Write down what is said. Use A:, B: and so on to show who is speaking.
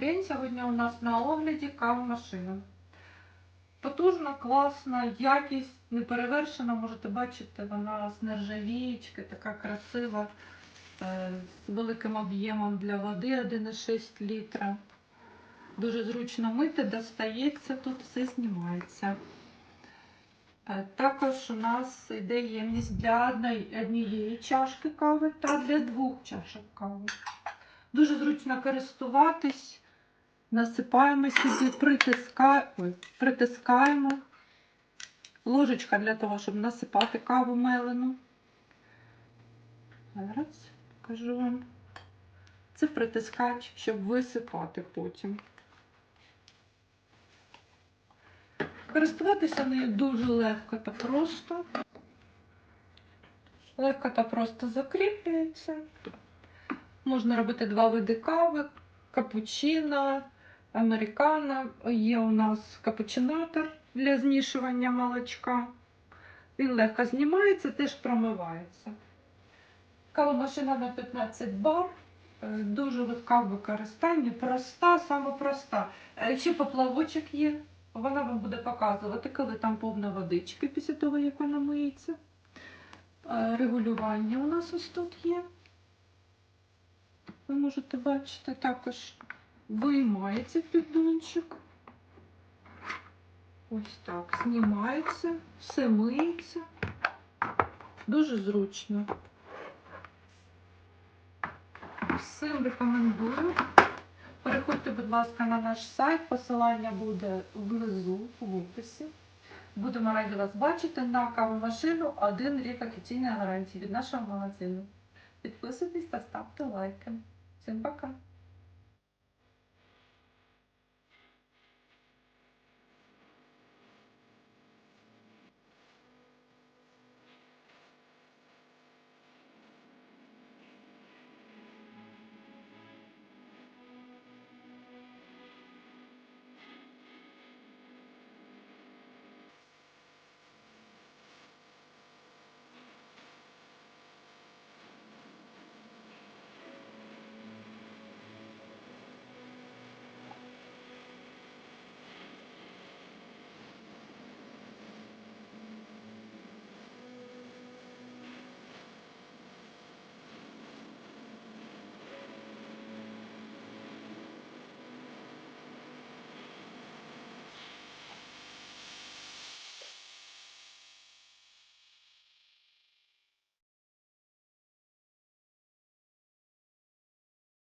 A: день. Сьогодні у нас на огляді кавомашина. Потужна, класна, якість неперевершена. Можете бачити, вона з нержавіючки, така красива, е, з великим об'ємом для води 1,6 літра. Дуже зручно мити, достається, тут все знімається. Е, Також у нас йде ємність для однієї чашки кави та для двох чашок кави. Дуже зручно користуватись. Насипаємо сюди, притиска... Ой, притискаємо. Ложечка для того, щоб насипати каву мелену. Зараз покажу вам. Це притискач, щоб висипати потім. Користуватися нею дуже легко та просто. Легко та просто закріплюється. Можна робити два види кави, капучино, американо. Є у нас капучинатор для змішування молочка. Він легко знімається, теж промивається. Кавомашина на 15 бар. Е, Дуже легка в використанні, проста, саме проста. Е, Ще поплавочок є. Вона вам буде показувати, коли там повна водички після того, як вона миється. Е, Регулювання у нас ось тут є. Ви можете бачити, також виймається піддончик. Ось так, знімається, все миється. Дуже зручно. Всім рекомендую. Переходьте, будь ласка, на наш сайт. Посилання буде внизу в описі. Будемо раді вас бачити на кавомашину один рік офіційної гарантії від нашого магазину. Підписуйтесь та ставте лайки. Всім пока!